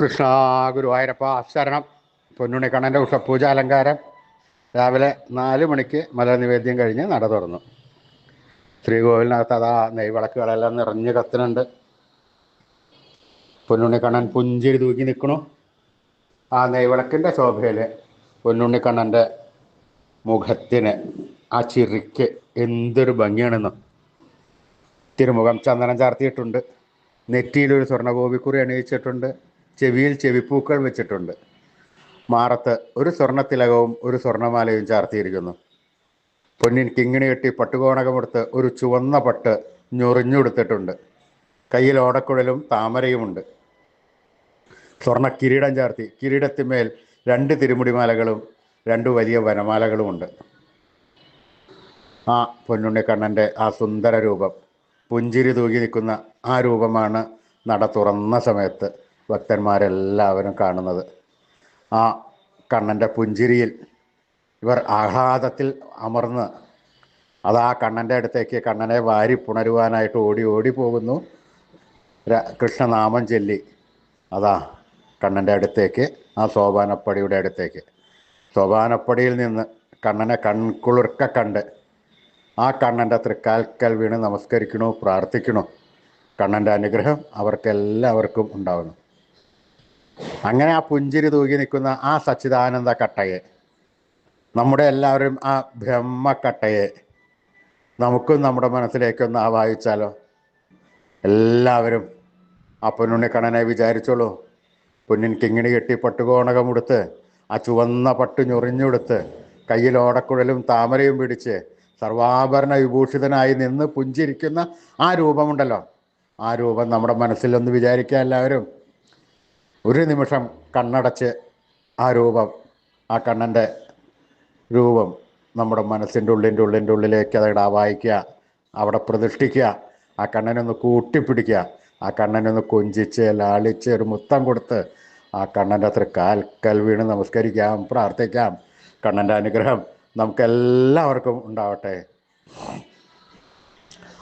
കൃഷ്ണ ഗുരുവായൂരപ്പ ശരണം പൊന്നുണ്ണി കണ്ണന്റെ ഉഷപൂജ അലങ്കാരം രാവിലെ നാല് മണിക്ക് മലനിവേദ്യം കഴിഞ്ഞ് നട തുറന്നു. ശ്രീകോവിലിനകത്ത് അതാ നെയ്വിളക്കുകളെല്ലാം നിറഞ്ഞ് കത്തുന്നുണ്ട്. പൊന്നുണ്ണി കണ്ണൻ പുഞ്ചിരി തൂക്കി നിൽക്കണു. ആ നെയ്വിളക്കിന്റെ ശോഭയിൽ പൊന്നുണ്ണി കണ്ണന്റെ മുഖത്തിന് ആ ചിരിക്ക് എന്തൊരു ഭംഗിയാണെന്നോ. തിരുമുഖം ചന്ദനം ചാർത്തിയിട്ടുണ്ട്. നെറ്റിയിലൊരു സ്വർണഗോപിക്കുറി അണിയിച്ചിട്ടുണ്ട്. ചെവിയിൽ ചെവിപ്പൂക്കൾ വെച്ചിട്ടുണ്ട്. മാറത്ത് ഒരു സ്വർണത്തിലകവും ഒരു സ്വർണമാലയും ചാർത്തിയിരിക്കുന്നു. പൊന്നിൻ കിങ്ങിണി കെട്ടി പട്ടുകോണകമെടുത്ത് ഒരു ചുവന്ന പട്ട് ഞൊറിഞ്ഞുകൊടുത്തിട്ടുണ്ട്. കയ്യിൽ ഓടക്കുഴലും താമരയുമുണ്ട്. സ്വർണ കിരീടം ചാർത്തി കിരീടത്തിന്മേൽ രണ്ട് തിരുമുടിമാലകളും രണ്ട് വലിയ വനമാലകളുമുണ്ട്. ആ പൊന്നുണ്ണിക്കണ്ണന്റെ ആ സുന്ദര രൂപം. പുഞ്ചിരി തൂകി നിൽക്കുന്ന ആ രൂപമാണ് നട തുറന്ന സമയത്ത്. ഭക്തന്മാരെല്ലാവരും കാണുന്നത്. ആ കണ്ണന്റെ പുഞ്ചിരിയിൽ ഇവർ ആഹ്ലാദത്തിൽ അമർന്ന് അത് ആ കണ്ണന്റെ അടുത്തേക്ക് കണ്ണനെ വാരി പുണരുവാനായിട്ട് ഓടി ഓടി പോകുന്നു. കൃഷ്ണനാമം ചൊല്ലി അതാ കണ്ണന്റെ അടുത്തേക്ക് ആ സോപാനപ്പടിയുടെ അടുത്തേക്ക്. സോപാനപ്പടിയിൽ നിന്ന് കണ്ണനെ കൺകുളിർക്ക കണ്ട് ആ കണ്ണന്റെ തൃക്കാൽക്കൽ വീണ് നമസ്കരിക്കണു പ്രാർത്ഥിക്കണു. കണ്ണന്റെ അനുഗ്രഹം അവർക്കെല്ലാവർക്കും ഉണ്ടാവുന്നു. അങ്ങനെ ആ പുഞ്ചിരി തൂകി നിൽക്കുന്ന ആ സച്ചിദാനന്ദ കട്ടയെ നമ്മുടെ എല്ലാവരും ആ ബ്രഹ്മക്കട്ടയെ നമുക്കും നമ്മുടെ മനസ്സിലേക്കൊന്ന് ആവാഹിച്ചാലോ എല്ലാവരും ആ പൊന്നുണ്ണി കണ്ണനെ വിചാരിച്ചോളൂ. പൊന്നിൻ കിങ്ങിണി കെട്ടി പട്ടുകോണകമെടുത്ത് ആ ചുവന്ന പട്ട് ഞൊറിഞ്ഞെടുത്ത് കയ്യിൽ ഓടക്കുഴലും താമരയും പിടിച്ച് സർവാഭരണ വിഭൂഷിതനായി നിന്ന് പുഞ്ചിരിക്കുന്ന ആ രൂപമുണ്ടല്ലോ. ആ രൂപം നമ്മുടെ മനസ്സിലൊന്ന് വിചാരിക്കുക എല്ലാവരും. ഒരു നിമിഷം കണ്ണടച്ച് ആ രൂപം ആ കണ്ണന്റെ രൂപം നമ്മുടെ മനസ്സിന്റെ ഉള്ളിന്റെ ഉള്ളിന്റെ ഉള്ളിലേക്ക് അതവിടെ ആവാഹിക്കുക അവിടെ പ്രതിഷ്ഠിക്കുക ആ കണ്ണനൊന്ന് കൂട്ടിപ്പിടിക്കുക ആ കണ്ണനൊന്ന് കൊഞ്ചിച്ച് ലാളിച്ച് ഒരു മുത്തം കൊടുത്ത് ആ കണ്ണന്റെ അത്ര കാൽക്കൽ വീണ് നമസ്കരിക്കാം പ്രാർത്ഥിക്കാം. കണ്ണന്റെ അനുഗ്രഹം നമുക്കെല്ലാവർക്കും ഉണ്ടാവട്ടെ.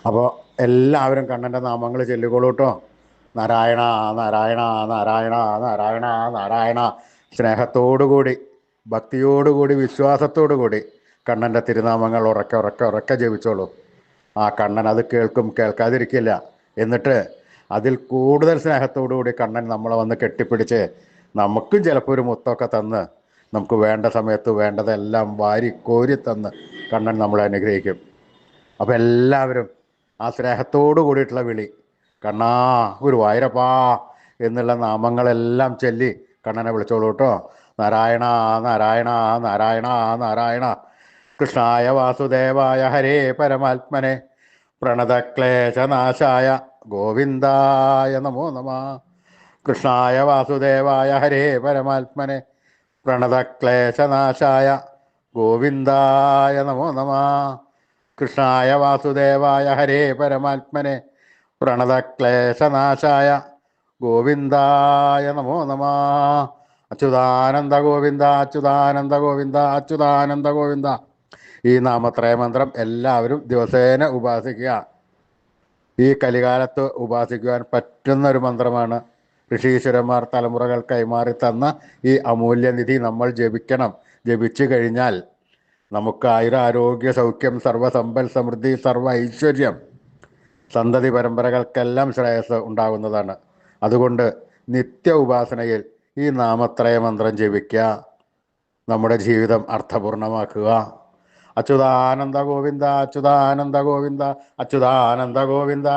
അപ്പോൾ എല്ലാവരും കണ്ണന്റെ നാമങ്ങൾ ചൊല്ലിക്കോളൂ കേട്ടോ. നാരായണ നാരായണ നാരായണ നാരായണ നാരായണ. സ്നേഹത്തോടുകൂടി ഭക്തിയോടുകൂടി വിശ്വാസത്തോടുകൂടി കണ്ണന്റെ തിരുനാമങ്ങൾ ഉറക്കെ ഉറക്കെ ഉറക്കെ ജപിച്ചോളൂ. ആ കണ്ണൻ അത് കേൾക്കും കേൾക്കാതിരിക്കില്ല. എന്നിട്ട് അതിൽ കൂടുതൽ സ്നേഹത്തോടുകൂടി കണ്ണൻ നമ്മളെ വന്ന് കെട്ടിപ്പിടിച്ച് നമുക്കും ചിലപ്പോൾ ഒരു മുത്തൊക്കെ തന്ന് നമുക്ക് വേണ്ട സമയത്ത് വേണ്ടതെല്ലാം വാരി കോരി തന്ന് കണ്ണൻ നമ്മളെ അനുഗ്രഹിക്കും. അപ്പോൾ എല്ലാവരും ആ സ്നേഹത്തോടു കൂടിയിട്ടുള്ള വിളി കണ്ണാ ഒരു വായിരപ്പാ എന്നുള്ള നാമങ്ങളെല്ലാം ചൊല്ലി കണ്ണനെ വിളിച്ചോളൂ കേട്ടോ. നാരായണ നാരായണ നാരായണ നാരായണ. കൃഷ്ണായ വാസുദേവായ ഹരേ പരമാത്മനെ. പ്രണതക്ലേശനാശായ ഗോവിന്ദായ നമോ നമ. കൃഷ്ണായ വാസുദേവായ ഹരേ പരമാത്മനെ. പ്രണതക്ലേശനാശായ ഗോവിന്ദായ നമോ നമ. കൃഷ്ണായ വാസുദേവായ ഹരേ പരമാത്മനെ. പ്രണതക്ലേശനാശായ ഗോവിന്ദായ നമോ നമ. അച്യുതാനന്ദ ഗോവിന്ദ അച്യുതാനന്ദ ഗോവിന്ദ അച്യുതാനന്ദ ഗോവിന്ദ. ഈ നാമത്രയ മന്ത്രം എല്ലാവരും ദിവസേന ഉപാസിക്കുക. ഈ കലികാലത്ത് ഉപാസിക്കുവാൻ പറ്റുന്ന ഒരു മന്ത്രമാണ് ഋഷീശ്വരന്മാർ തലമുറകൾ കൈമാറി തന്ന ഈ അമൂല്യനിധി നമ്മൾ ജപിക്കണം. ജപിച്ചു കഴിഞ്ഞാൽ നമുക്ക് ആയുരാരോഗ്യ സൗഖ്യം സർവസമ്പൽ സമൃദ്ധി സർവ ഐശ്വര്യം സന്തതി പരമ്പരകൾക്കെല്ലാം ശ്രേയസ് ഉണ്ടാകുന്നതാണ്. അതുകൊണ്ട് നിത്യ ഉപാസനയിൽ ഈ നാമത്രയ മന്ത്രം ജപിക്കുക നമ്മുടെ ജീവിതം അർത്ഥപൂർണമാക്കുക. അച്യുതാനന്ദ ഗോവിന്ദ അച്യുതാനന്ദ ഗോവിന്ദ അച്യുതാനന്ദ ഗോവിന്ദ.